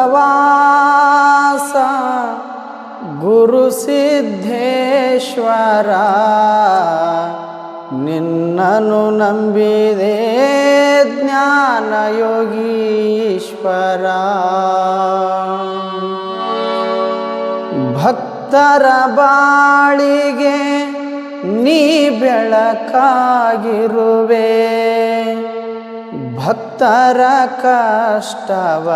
विजयपुरवास गुरुसिद्धेश्वरा ನಿನ್ನನು ನಂಬಿದೆ ಜ್ಞಾನ ಯೋಗೀಶ್ವರ ಭಕ್ತರ ಬಾಳಿಗೆ ನೀ ಬೆಳಕಾಗಿರುವೆ. ಭಕ್ತರ ಕಷ್ಟವ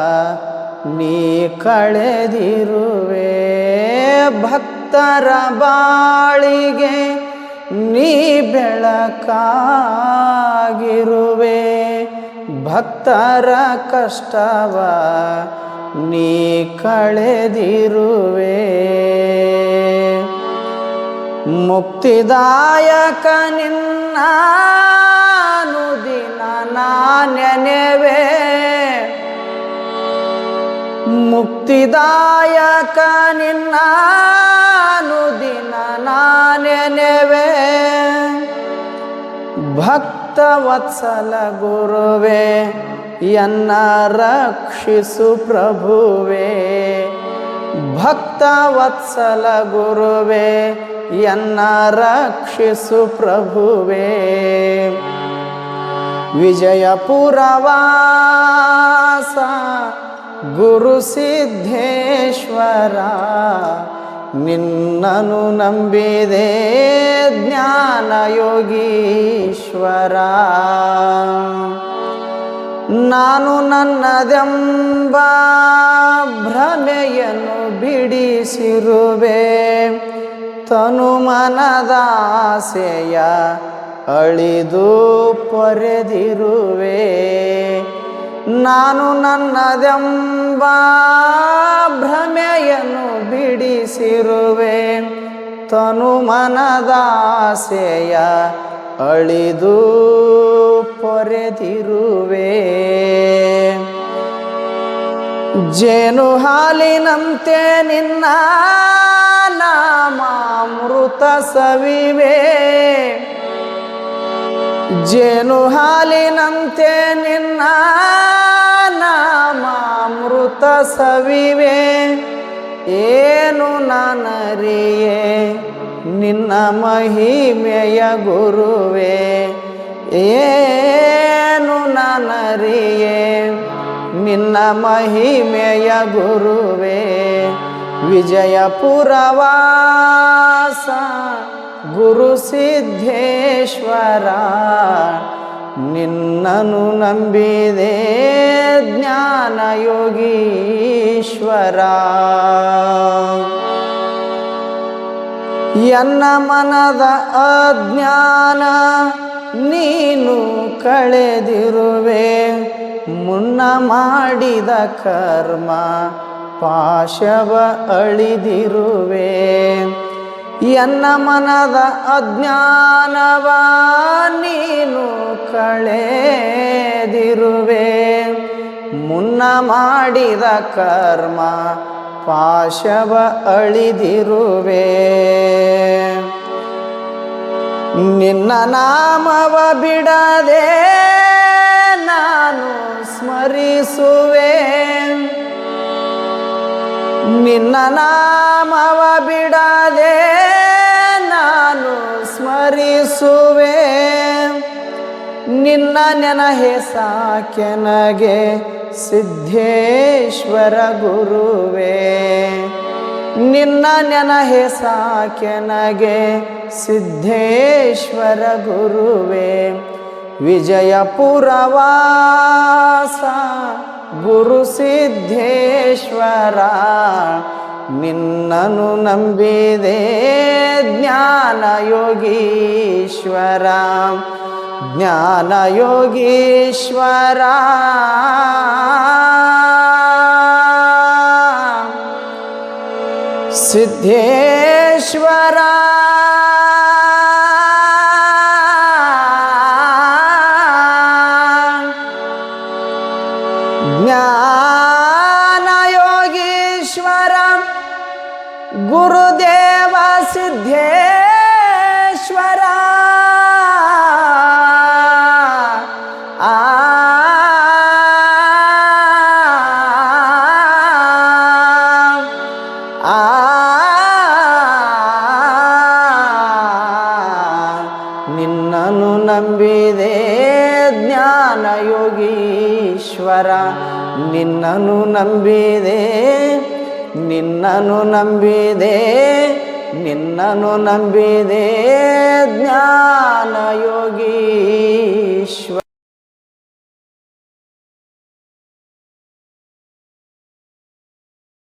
ನೀ ಕಳೆದಿರುವೆ. ಭಕ್ತರ ಬಾಳಿಗೆ ನೀ ಬೆಳಕಾಗಿರುವೆ ಭಕ್ತರ ಕಷ್ಟವ ನೀ ಕಳೆದಿರುವೆ. ಮುಕ್ತಿದಾಯಕ ನಿನ್ನ ದಿನ ನಾನೆವೆ. ಮುಕ್ತಿದಾಯಕ ನಿನ್ನ ದಿನ ನೆನೆವೆ. ಭಕ್ತ ವತ್ಸಲ ಗುರುವೆ, ಎನ್ನ ರಕ್ಷಿಸು ಪ್ರಭುವೆ. ಭಕ್ತ ವತ್ಸಲ ಗುರುವೆ, ಎನ್ನ ರಕ್ಷಿಸು ಪ್ರಭುವೆ. ವಿಜಯಪುರವಾಸ ಗುರು ಸಿದ್ಧೇಶ್ವರ ನಿನ್ನನು ನಂಬಿದೆ ಜ್ಞಾನ ಯೋಗೀಶ್ವರ ನಾನು ನನ್ನದೆಂಬ ಭ್ರಮೆಯನ್ನು ಬಿಡಿಸಿರುವೆ. ತನು ಮನದಾಸೆಯ ಅಳಿದು ಪೊರೆದಿರುವೆ. ನಾನು ನನ್ನದೆಂಬ ಭ್ರಮೆಯನ್ನು ಬಿಡಿಸಿರುವೆ ತನು ಮನದಾಸೆಯ ಅಳಿದು ಪೊರೆದಿರುವೆ. ಜೇನು ಹಾಲಿನಂತೆ ನಿನ್ನ ನಾಮಾಮೃತ ಸವಿವೆ. ಜೇನು ಹಾಲಿನಂತೆ ನಿನ್ನ ನಾಮಾಮೃತ ಸವಿವೆ. ಏನು ನಾನರಿಯೇ? ನಿನ್ನ ಮಹಿಮೆಯ ಗುರುವೆ. ಏನು ನಾನರಿಯೇ? ನಿನ್ನ ಮಹಿಮೆಯ ಗುರುವೆ. ವಿಜಯಪುರವಾಸ ಗುರು ಸಿದ್ಧೇಶ್ವರ ನಿನ್ನನು ನಂಬಿದೆ ಜ್ಞಾನ ಯೋಗೀಶ್ವರ ಎನ್ನ ಮನದ ಅಜ್ಞಾನ ನೀನು ಕಳೆದಿರುವೆ. ಮುನ್ನ ಮಾಡಿದ ಕರ್ಮ ಪಾಶವ ಅಳಿದಿರುವೆ. ಎನ್ನ ಮನದ ಅಜ್ಞಾನವ ನೀನು ಕಳೆದಿರುವೆ. ಮುನ್ನ ಮಾಡಿದ ಕರ್ಮ ಪಾಶವ ಅಳಿದಿರುವೆ. ನಿನ್ನ ನಾಮವ ಬಿಡದೆ ನಾನು ಸ್ಮರಿಸುವೆ. ನಿನ್ನ ನಾಮವ ಬಿಡದೆ ನಾನು ಸ್ಮರಿಸುವೆ. ನಿನ್ನ ನೆನಹೆ ಸಾಕೆನಗೆ ಸಿದ್ಧೇಶ್ವರ ಗುರುವೇ. ನಿನ್ನ ನೆನಹೆ ಸಾಕೆನಗೆ ಸಿದ್ಧೇಶ್ವರ ಗುರುವೇ. ವಿಜಯಪುರವಾಸ ಗುರು ಸಿದ್ಧೇಶ್ವರ ನಿನ್ನನು ನಂಬಿದೆ ಜ್ಞಾನ ಯೋಗೀಶ್ವರ ज्ञानयोगीश्वरा। सिद्धेश्वरा। ज्ञानयोगीश्वरं। गुरुदेवसिद्धेश्वरा ನಂಬಿದೆ ಜ್ಞಾನ ಯೋಗೀಶ್ವರ ನಿನ್ನನು ನಂಬಿದೆ ನಿನ್ನನು ನಂಬಿದೆ ನಿನ್ನನು ನಂಬಿದೆ ಜ್ಞಾನ ಯೋಗೀಶ್ವರ